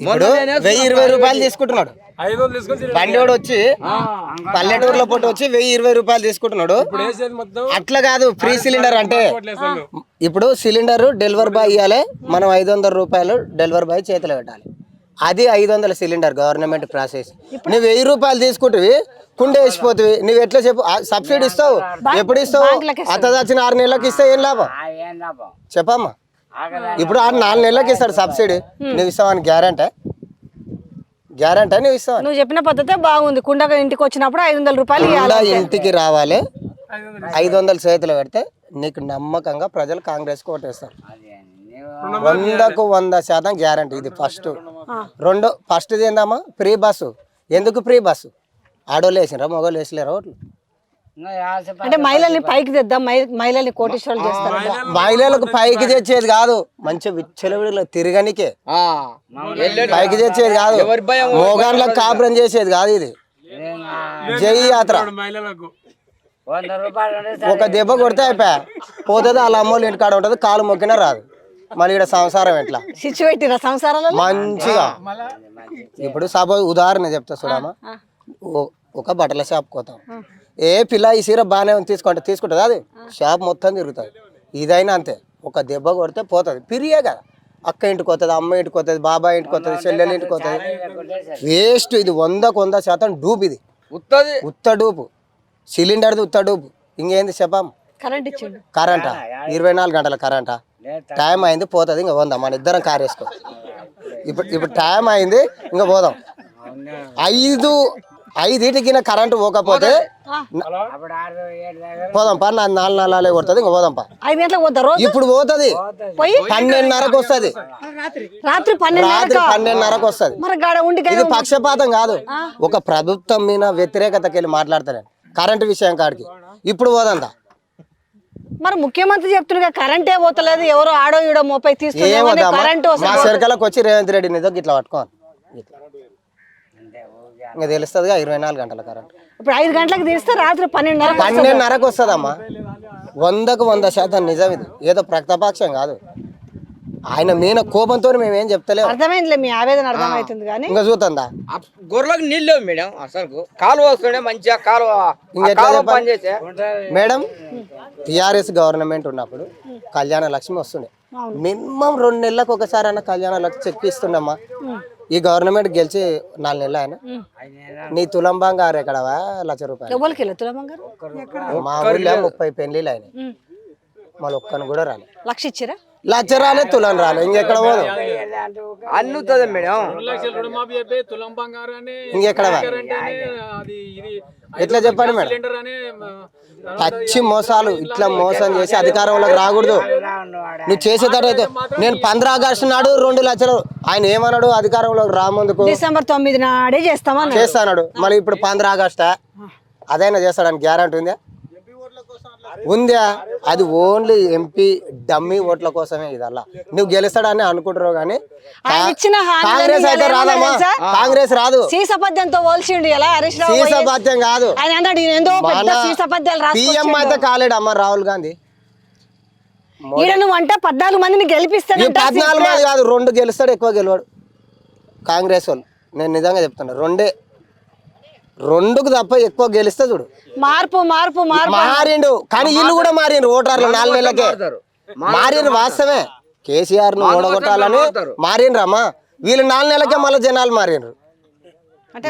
ఇప్పుడు వెయ్యి ఇరవై రూపాయలు తీసుకుంటున్నాడు. బండివాడు వచ్చి పల్లెటూరులో పుట్టి వచ్చి వెయ్యి ఇరవై రూపాయలు తీసుకుంటున్నాడు. ఇప్పుడు వేసేది మొత్తం? అట్లా కాదు ఫ్రీ సిలిండర్ అంటే ఇప్పుడు సిలిండర్ డెలివరీ బాయ్ ఇవ్వాలి మనం ఐదు వందల రూపాయలు డెలివరీ బాయ్ చేతిలో పెట్టాలి. అది ఐదు వందల సిలిండర్ గవర్నమెంట్ ప్రాసెస్. నువ్వు వెయ్యి రూపాయలు తీసుకుంటువి కుండే వేసిపోతుంది నువ్వు ఎట్లా చెప్పు సబ్సిడీ ఇస్తావు ఎప్పుడు ఇస్తావు? అత్త వచ్చిన ఆరు నెలలకు ఇస్తే ఏం లాభం? ఏం లాభం? చెప్పమ్మా. ఇప్పుడు ఆరు నాలుగు నెలలకు ఇస్తాడు సబ్సిడీ. నువ్వు ఇస్తావని గ్యారంటీ? గ్యారంటీ నువ్వు ఇస్తావు నువ్వు చెప్పిన పద్ధతే బాగుంది. కుండగా ఇంటికి వచ్చినప్పుడు ఐదు వందల రూపాయలు ఇంటికి రావాలి. ఐదు వందల చేతులు పెడితే నీకు నమ్మకంగా ప్రజలు కాంగ్రెస్ ఓటేస్తారు. వందకు వంద శాతం గ్యారంటీ. ఇది ఫస్ట్. రెండో ఫస్ట్ ఏందమ్మా? Free bus. ఎందుకు ఫ్రీ బస్సు? ఆడోళ్ళు వేసినరా? మగోళ్ళు వేసలేరా ఓట్లు? అంటే మహిళల్ని పైకి తెద్దాం మహి- మహిళల్ని కోటీశ్వరులు చేస్తారు? మహిళలకు పైకి తెచ్చేది కాదు. మంచి విచ్చలవిడిలో తిరగనికే. పైకి తెచ్చేది కాదు. మోగాన్లకు కాపురం చేసేది కాదు ఇది. జై యాత్ర. ఒక దెబ్బ కొడితే అయిపోయా. పోతుంది వాళ్ళ అమ్మోళ్ళు ఇంటికాడ ఉంటుంది కాలు మొక్కినా రాదు. మళ్ళీ ఇక్కడ సంసారం ఎట్లా? సిచ్చు పెట్టిన సంసారాలలో మంచిగా. ఇప్పుడు సపోజ్ ఉదాహరణ చెప్తా చూడమ్మా. ఓ- ఒక బట్టల షాప్ పోతాం. ఏ పిల్ల ఈ సీర బాగానే ఉంది తీసుకుంటే తీసుకుంటుంది అది? షాప్ మొత్తం తిరుగుతుంది. ఇదైనా అంతే. ఒక దెబ్బ కొడితే పోతుంది. పిరియే కదా. అక్క ఇంటికి వస్తుంది అమ్మ ఇంటికి వస్తుంది బాబాయ్ ఇంటికి వస్తుంది చెల్లెల ఇంటికి వస్తుంది. వేస్ట్ ఇది వందకు వంద శాతం డూప్ ఇది. ఉత్తది. ఉత్త డూపు. సిలిండర్ది ఉత్త డూపు. ఇంకేంది చెప్పాం? కరెంట్ ఇచ్చిండు. కరెంటా? ఇరవై నాలుగు గంటల కరెంటా? టైం అయింది పోతుంది ఇంకా పోదాం. మన ఇద్దరం కార్ వేసుకో. ఇప్పుడు ఇప్పుడు టైం అయింది ఇంకా పోదాం. ఐదు ఐదింటికి కరెంటు పోకపోతే పోదాం? పా నా నాలుగు నాలుగు కొడుతుంది ఇంకా పోదాం పా. ఐదు గంటలకు రోజు? ఇప్పుడు పోతుంది. పోయి? పన్నెండున్నరకు వస్తుంది. రాత్రి. పన్నెండు రాత్రి పన్నెండున్నరకు వస్తుంది. ఇది పక్షపాతం కాదు. ఒక ప్రభుత్వం మీద వ్యతిరేకతకి వెళ్ళి మాట్లాడతాను కరెంటు విషయం కాడికి. ఇప్పుడు పోదంతా మరి ముఖ్యమంత్రి చెప్తున్నా కరెంటే పోతలేదు ఎవరో ఆడో ఈడో మోపై తీసుకుని కరెంట్ మా వచ్చి రేవంత్ రెడ్డి నిజం ఇట్లా పట్టుకోవాలి. ఇంకా తెలుస్తుందిగా ఇరవై నాలుగు గంటల కరెంట్. ఇప్పుడు ఐదు గంటలకు తీస్తే రాత్రి పన్నెండున్నర పన్నెండున్నరకు వస్తుందమ్మా. వందకు వంద శాతం నిజం ఇది. ఏదో ప్రతిపక్షం కాదు. ఆయన మీన కోపంతో మేమేం చెప్తలేము అర్థమైందిలే మీ ఆవేదన అర్థమవుతుంది కానీ. ఇంకా చూస్తుందా ఆ గొర్రెలకు నీళ్ళు లేవు మేడం అసలు కాలువ వస్తుండే మంచిగా కాలువ? పనిచేసే. మేడం టిఆర్ఎస్ గవర్నమెంట్ ఉన్నప్పుడు కళ్యాణ లక్ష్మి వస్తుండే. మినిమం రెండు నెలలకు ఒకసారి అన్న కళ్యాణ లక్ష్మి చెక్ ఇస్తుండమ్మా. ఈ గవర్నమెంట్ గెలిచి నాలుగు నెలలు ఆయన. నీ తులం బంగారు ఎక్కడవా? లక్ష రూపాయలు. మా ఊళ్ళో ముప్పై పెళ్ళిళ్ళు అయినాయి మళ్ళీ ఒక్కను కూడా రాలే. లక్ష ఇచ్చిరా? లక్ష రాలే తులం రాలే ఇంకెక్కడ పోదు? అన్నుతుంది మేడం. రెండు లక్షల రుణమాఫీ అయితే తులం బంగారు అని ఇంకెక్కడ ఎట్లా చెప్పండి మేడం? పచ్చి మోసాలు ఇట్లా మోసం చేసి అధికారంలోకి రాకూడదు. నువ్వు చేసేటట్టయితే నేను పంద్రా ఆగస్టు నాడు రెండు లక్షలు ఆయన ఏమన్నాడు అధికారంలోకి రాముందుకు డిసెంబర్ తొమ్మిది నాడే చేస్తామని చేస్తాడు మళ్ళీ ఇప్పుడు పంద్రా ఆగస్టా అదైనా చేస్తాడని గ్యారంటీ ఉందా? ఉందా? అది ఓన్లీ ఎంపీ డమ్మీ ఓట్ల కోసమే ఇదల్లా. నువ్వు గెలుస్తాడని అనుకుంటున్నావు కానీ ఆయన ఇచ్చిన హామీలన్నీ కాంగ్రెస్ అయితే రాదమ్మా? కాంగ్రెస్ రాదు. సీసపద్యంతో పోల్చిండు ఎలా హరీష్ రావు పోయి- సీసపత్యం కాదు. ఆయన అన్నాడు ఈయన ఏందో పెద్ద మన సీసపద్యాలు పిఎం అయితే కాలేడు అమ్మ రాహుల్ గాంధీ. ఈడ నువ్వు అంటే పద్నాలుగు మందిని పద్నాలుగు మంది కాదు రెండు గెలుస్తాడు ఎక్కువ గెలవాడు. కాంగ్రెస్ వాళ్ళు. నేను నిజంగా చెప్తున్నా రెండే రెండుకు తప్ప ఎక్కువ గెలిస్తే చూడు. మార్పు మార్పు మార్పు మారిండు. కానీ వీళ్ళు కూడా మారిండు ఓటర్లు నాలుగు నెలలకే. మారిండు వాస్తవమే. కేసీఆర్ను ఓడగొట్టాలని మారిండ్రు అమ్మా. వీళ్ళు నాలుగు నెలలకే మళ్ళీ జనాలు మారిండ్రు. అంటే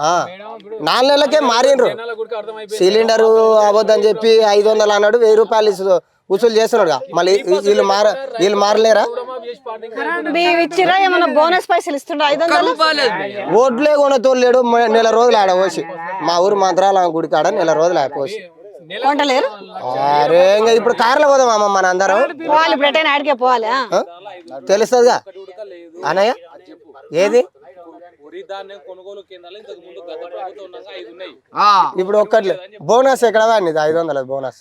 ఆ, నాలుగు నెలలకే మారిండ్రు. సిలిండర్ అవ్వద్దని చెప్పి ఐదు వందలు అన్నాడు వెయ్యి రూపాయలు వసూలు చేస్తున్నాడు మళ్ళీ వీళ్ళు మార వీళ్ళు మారలేరా? ఏమన్నా బోనస్ పైసలు ఇస్తుండ ఐదు వందలు? ఓట్లే కొనతోడు లేడు నెల రోజులు ఆడ పోసి. మా ఊరు మంత్రాల గుడి కాడ నెల రోజులు ఆడ పోసి. కొంటలేరు? అరే ఇంకా ఇప్పుడు కార్లో పోదాం అమ్మ మన అందరం. పోవాలి ఇప్పుడు ఎటైనా ఆడికే పోవాలి? తెలుస్తుందిగా? అనయ్య ఏది? వరి ధాన్యం కొనుగోలు కేంద్రాలు ఇంతకు ముందు గత ప్రభుత్వం ఉండగా ఐదు ఉన్నాయి. ఇప్పుడు ఒక్కట్లే. బోనస్ ఎక్కడ వాడినిది? ఐదు వందల బోనస్.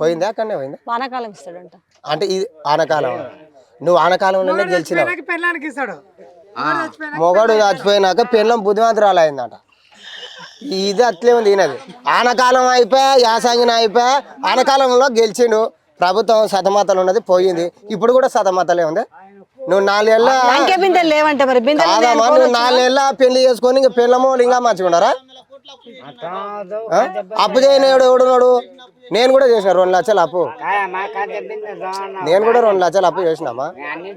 పోయిందా అక్కడనే పోయిందా? వానాకాలం ఇస్తాడంట. అంటే ఇది ఆనకాలం. నువ్వు ఆనకాలంలోనే గెలిచినావు. పెళ్ళానికి ఇస్తాడు. మొగడు చచ్చిపోయినాక పెళ్ళం బుద్ధిమంతురాలు అయిందట ఇది అట్లే ఉంది ఈయనది. ఆనకాలం అయిపోయా యాసంగిన అయిపోయా ఆనకాలంలో గెలిచిండు. ప్రభుత్వం సతమతలు ఉన్నది పోయింది. ఇప్పుడు కూడా సతమతలే ఉంది. నువ్వు నాలుగేళ్ళ ఇంకే బిందెలు లేవంటే మరి. బిందెలు కాదమ్మా నువ్వు నాలుగేళ్ళ పెళ్ళి చేసుకొని ఇంకా పిల్లమో ఇంకా మంచిగా ఉండరా? అప్పు చేయని ఎవడు ఎవడున్నాడు? నేను కూడా చేసిన రెండు లక్షలు అప్పు. నేను కూడా రెండు లక్షలు అప్పు చేసినామా?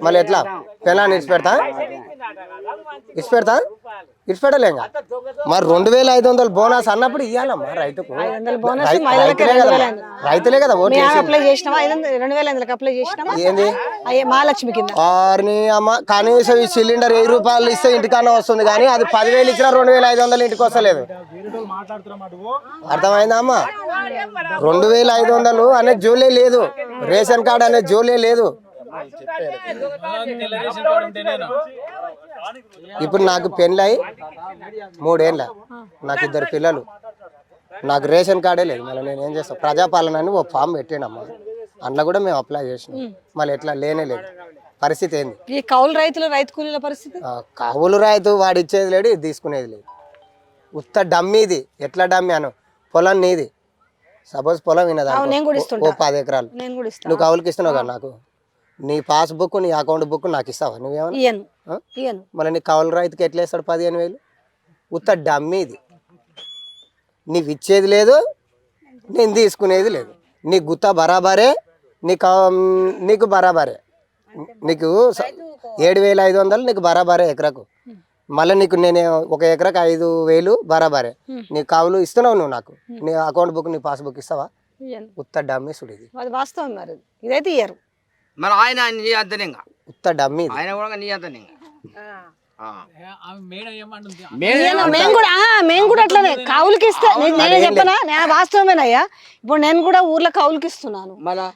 మళ్ళీ ఎట్లా? పిల్లని ఇచ్చి పెడతా ఇచ్చి పెడతా ఇచ్చి పెట్టలేంగా మరి రెండు వేల ఐదు వందలు బోనస్ అన్నప్పుడు ఇవ్వాలమ్మా రైతుకు. రైతులే కదా రైతులే ఓటు ఏంది? మహాలక్ష్మి అమ్మ కనీసం ఈ సిలిండర్ వెయ్యి రూపాయలు ఇస్తే ఇంటికన్నా వస్తుంది కానీ అది పదివేలు ఇచ్చినా రెండు వేల ఐదు వందలు ఇంటికి వస్తలేదు. అర్థమైందా అమ్మ? రెండు వేల ఐదు వందలు అనే జోలే లేదు. రేషన్ కార్డు అనే జోలే లేదు. ఇప్పుడు నాకు పెళ్ళై మూడేళ్ళ నాకు ఇద్దరు పిల్లలు. నాకు రేషన్ కార్డే లేదు. మళ్ళీ నేను ఏం చేస్తాను ప్రజాపాలన అని ఓ ఫామ్ పెట్టానమ్మా అందులో కూడా మేము అప్లై చేసినాం. మళ్ళీ ఎట్లా లేనే లేదు. పరిస్థితి ఏంది? ఈ కౌలు రైతులు రైతు కూలీల పరిస్థితి? ఆ, కవులు రైతు వాడు ఇచ్చేది లేడు ఇది తీసుకునేది లేదు. ఉత్త డమ్మి ఇది. ఎట్లా డమ్మి అను? పొలం నీది. సపోజ్ పొలం వినదా ఓ పది ఎకరాలు. నువ్వు కవులకి ఇస్తున్నావు కదా నాకు. నీ పాస్ బుక్ నీ అకౌంట్ బుక్ నాకు ఇస్తావా? నువ్వేమన్నా? ఇయ్యను. ఆ? ఇయ్యను. మళ్ళీ నీ కౌలు రైతుకి ఎట్లా వేస్తాడు పదిహేను వేలు? ఉత్త డమ్మి ఇది. నీవు ఇచ్చేది లేదు నేను తీసుకునేది లేదు. నీ గుత్త బరాబరే నీ కా- నీకు బరాబరే. నీకు ఏడు వేల ఐదు వందలు నీకు బరాబరే ఎకరకు. మళ్ళీ నీకు నేను ఒక ఎకరకు ఐదు వేలు బరాబరే. నీ కావులు ఇస్తున్నావు నువ్వు నాకు. నీ అకౌంట్ బుక్ నీ పాస్బుక్ ఇస్తావా? ఉత్త డమ్మి సుడు ఇది. వాస్తవం మరి ఇదైతే ఇయ్యరు. మరి ఆయన నీ అంతనే ఇంకా. ఉత్త డమ్మి ఆయన కూడా నీ ఇంకా. మేము కూడా ఆ, మేము కూడా అట్లనే. కౌలుకి ఇస్తా నేను- చెప్పనా? నేను వాస్తవమేనయ్యా. ఇప్పుడు నేను కూడా ఊర్లో కౌలుకి ఇస్తున్నాను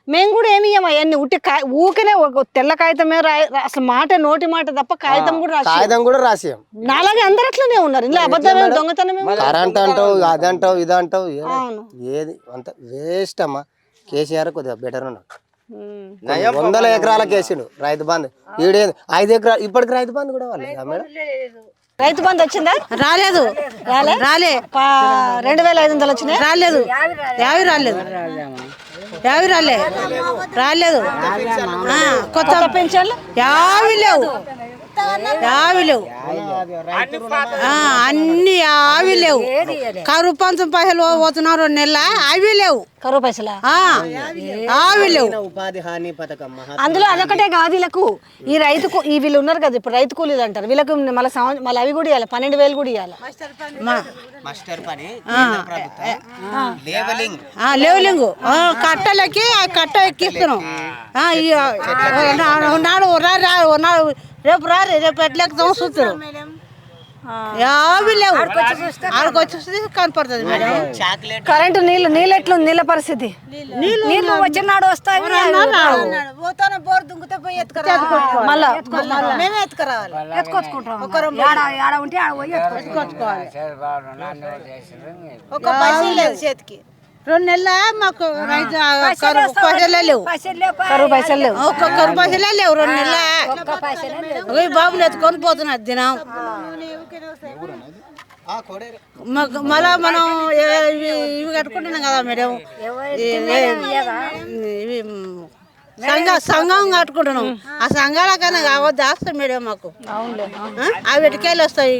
మేము కూడా ఏమి ఇయ్యము? అవన్నీ ఉట్టి ఊకనే ఒక తెల్ల కాగితమే అసలు మాట నోటి మాట తప్ప కాగితం కూడా రాసి కాగితం కూడా రాసియం నాలాగే అందరు అట్లనే ఉన్నారు. ఇందులో అబద్ధమే దొంగతనమే కరెంట్ అంటావు అది అంటావు ఇది అంటావు ఏ- అవును. ఏది అంత వేస్ట్ అమ్మా. కేసీఆర్ కొద్దిగా బెటర్ ఉన్నాడు. వందల ఎకరాలకు వేసిండు రైతు బంధు. ఈడే ఐదు ఎకరాలు ఇప్పటికి రైతు బంధు కూడా వాళ్ళే మేడం? రైతు బంధు వచ్చిందా? రాలేదు. రాలే? రాలే. పా- రెండు వేల ఐదు వందలు వచ్చినాయి? రాలేదు. యావి రాలేదు. యావి రాలే. రాలేదు. కొత్త పెన్షన్లు యావి లేవు. యావి లేవు ఆ, అన్ని యావి లేవు కరువు పంచం పైసలు పోతున్నారు రెండు నెలల అవి లేవు కరువు పైసలా? ఆ, అవి లేవు ఉపాధి హామీ పథకం అందులో అదొకటే కాదు వీళ్ళకు. ఈ రైతు కూ- ఈ వీళ్ళు ఉన్నారు కదా ఇప్పుడు రైతు కూలీలు అంటారు. వీళ్ళకు మళ్ళీ సంవత్సరం మళ్ళీ అవి కూడా ఇవ్వాలి పన్నెండు వేలు కూడా ఇవ్వాలి మాస్టర్ పని ఆ, లేవులింగు. ఆ, కట్టలకి ఆ కట్ట ఎక్కిస్తున్నాం. నాడు నాడు రేపు రారి రేపు ఎట్లెక్కుతాం చూస్తారు యావి లేవు. ఆడికి వచ్చి చూస్తే కనపడుతుంది మేడం. కరెంటు నీళ్ళు నీళ్ళు ఎట్లుంది? నీళ్ళ పరిస్థితి. నీళ్ళు వచ్చినాడు వస్తాయి పోతాను బోర్ దుంగితే పోయి మళ్ళా మేమే ఎత్తుకురావాలి. ఎత్తుకొచ్చుకుంటాం. ఎత్తుకొచ్చుకోవాలి. ఒక పైసలు లేదు చేతికి. రెండు నెలల మాకు రైతు పైసలే లేవు. కరువు పైసలు లేవు. ఒక్కొక్కరు పైసలే లేవు రెండు నెలల. బాబులు ఎత్తుకొని పోతున్నారు దినం. మాకు మళ్ళా మనం ఇవి ఇవి కట్టుకుంటున్నాం కదా మేడం. ఇవి- ఇవి సంఘ సంఘం కట్టుకుంటున్నాం. ఆ సంఘాల కన్నా కావద్దు వస్తాయి మేడం మాకు. ఆ? అవి ఎటుకెళ్ళి వస్తాయి?